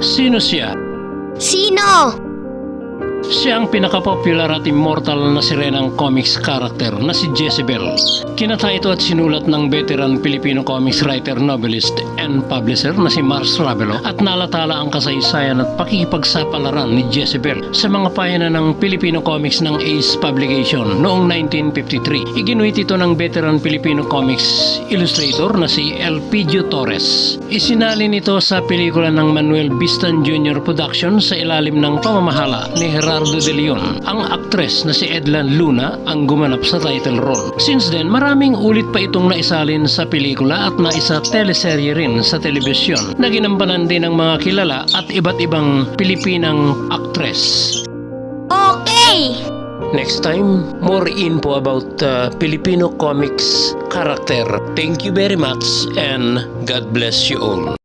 Sino siya? Sino? Siya ang pinaka-popular at immortal na sirenang comics character na si Jezebel. Kinata ito at sinulat ng veteran Filipino comics writer, novelist, and publisher na si Mars Ravelo at nalatala ang kasaysayan at pakikipagsapalaran ni Jezebel sa mga pahina ng Filipino comics ng Ace Publication noong 1953. Iginuit ito ng veteran Filipino comics illustrator na si Elpidio Torres. Isinalin ito sa pelikula ng Manuel Bistan Jr. Production sa ilalim ng pamamahala ni Gerardo de Leon. Ang aktres na si Edlan Luna ang gumanap sa title role. Since then, maraming ulit pa itong naisalin sa pelikula at naisa teleserye rin sa telebisyon na ginampanan din ng mga kilala at iba't ibang Pilipinang aktres. Okay! Next time, more info about uh, Filipino comics character. Thank you very much and God bless you all.